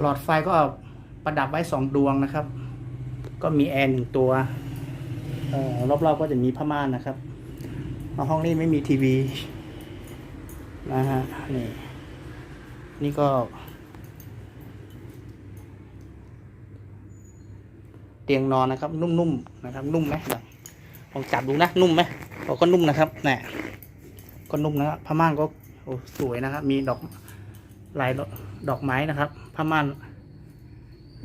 หลอดไฟก็ประดับไว้สองดวงนะครับ ก็มีแอร์หนึ่งตัวออรอบๆก็จะมีผ้าม่านนะครับห้องนี้ไม่มีทีวีนะฮะนี่นี่ก็ เตียงนอนนะครับ นุ่มๆนะครับ นุ่มไหมลองจับดูนะนุ่มไหมบอกก็นุ่มนะครับนี่ก็นุ่มนะครับผ้าม่านก็โอ้สวยนะครับ มีดอก ลายดอกไม้นะครับผ้าม่าน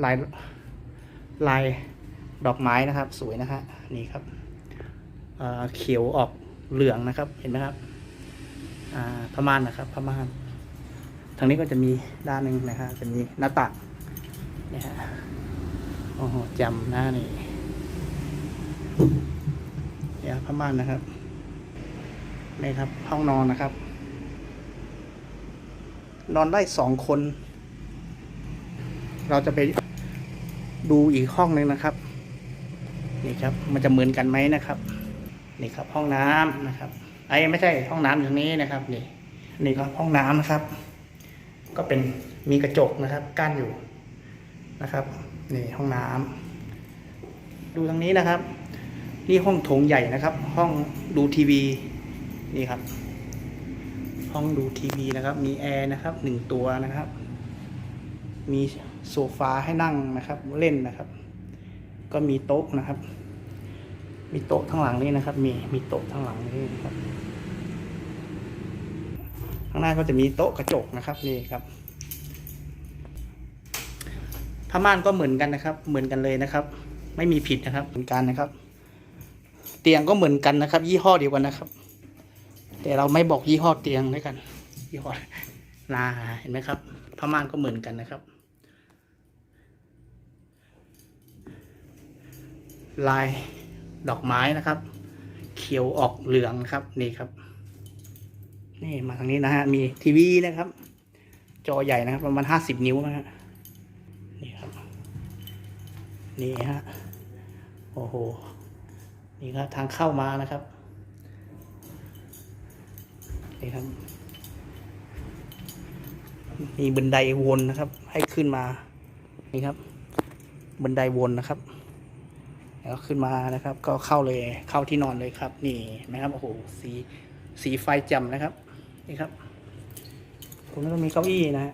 ลายลายดอกไม้นะครับ สวยนะฮะนี่ครับเเขียวออกเหลืองนะครับเห็นไหมครับผ้าม่านนะครับผ้าม่านทางนี้ก็จะมีด้านหนึ่งนะฮะจะมีหน้าต่างนี่ฮะโอ้โหจำหน้านี่เนี่ยผ้าม่านนะครับนี่ครับห้องนอนนะครับ นอนได้สองคน เราจะไปดูอีกห้องหนึ่งนะครับ นี่ครับ มันจะเหมือนกันไหมนะครับ นี่ครับห้องน้ำนะครับ ไอ้ไม่ใช่ห้องน้ำอยู่ตรงนี้นะครับ นี่ นี่ครับห้องน้ำนะครับ ก็เป็นมีกระจกนะครับ กั้นอยู่นะครับ นี่ห้องน้ำดูทางนี้นะครับ นี่ห้องโถงใหญ่นะครับ ห้องดูทีวี นี่ครับ ห้องดูทีวีนะครับ มีแอร์นะครับหนึ่งตัวนะครับ มีโซฟาให้นั่งนะครับ เล่นนะครับ ก็มีโต๊ะนะครับ มีโต๊ะทั้างหลังนี่นะครับ มีมีโต๊ะทั้างหลังนี่นะครับ ข้างหน้าก็จะมีโต๊ะกระจกนะครับนี่ครับผ้าม่านก็เหมือนกันนะครับ เหมือนกันเลยนะครับ ไม่มีผิดนะครับเหมือนกันนะครับ เตียงก็เหมือนกันนะครับ ยี่ห้อเดียวกันนะครับ แต่เราไม่บอกยี่ห้อเตียงด้วยกันยี่ห้อนาเห็นไหมครับผ้าม่านก็เหมือนกันนะครับ ลายดอกไม้นะครับ เขียวออกเหลืองครับนี่ครับ นี่มาทางนี้นะฮะมีทีวีนะครับ จอใหญ่นะครับ ประมาณห้าสิบนิ้วนะฮะนี่ครับ นี่ฮะโอ้โหนี่ครับทางเข้ามานะครับ นี่ครับ มีบันไดวนนะครับ ให้ขึ้นมา นี่ครับ บันไดวนนะครับ แล้วขึ้นมานะครับ ก็เข้าเลยเข้าที่นอนเลยครับ นี่นะครับโอ้โหสีสีไฟจ่มนะครับ นี่ครับตรงนี้ก็มีเก้าอี้นะฮะ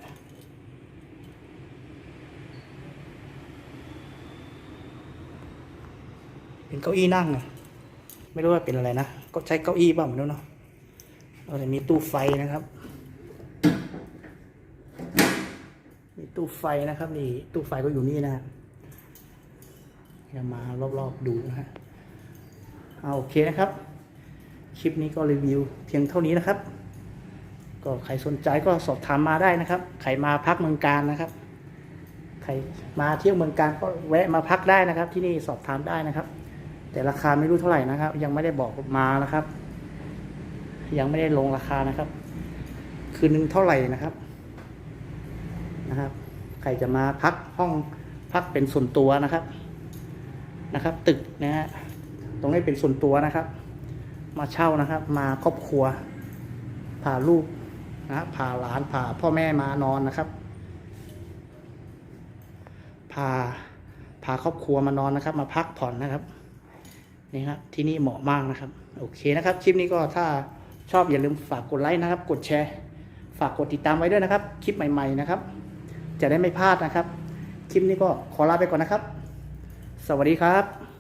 เป็นเก้าอี้นั่ง ไม่รู้ว่าเป็นอะไรนะ ก็ใช้เก้าอี้บ้างไม่รู้เนาะ เราจะมีตู้ไฟนะครับ มีตู้ไฟนะครับนี่ตู้ไฟก็อยู่นี่นะจะมารอบๆดูนะฮะเอาโอเคนะครับ คลิปนี้ก็รีวิวเพียงเท่านี้นะครับ ก็ใครสนใจก็สอบถามมาได้นะครับ ใครมาพักเมืองการนะครับ ใครมาเที่ยวเมืองการก็แวะมาพักได้นะครับ ที่นี่สอบถามได้นะครับ แต่ราคาไม่รู้เท่าไหร่นะครับ ยังไม่ได้บอกมานะครับ ยังไม่ได้ลงราคานะครับ คืนนึงเท่าไหร่นะครับนะครับ ใครจะมาพักห้องพักเป็นส่วนตัวนะครับนะครับ ตึกนะฮะตรงนี้เป็นส่วนตัวนะครับ มาเช่านะครับ มาครอบครัวพาลูกนะฮะพาหลานพาพ่อแม่มานอนนะครับพาพาครอบครัวมานอนนะครับ มาพักผ่อนนะครับนี่ครับที่นี่เหมาะมากนะครับ โอเคนะครับ คลิปนี้ก็ถ้า ชอบอย่าลืมฝากกดไลค์นะครับ กดแชร์ ฝากกดติดตามไว้ด้วยนะครับ คลิปใหม่ ๆนะครับ จะได้ไม่พลาดนะครับ คลิปนี้ก็ขอลาไปก่อนนะครับ สวัสดีครับ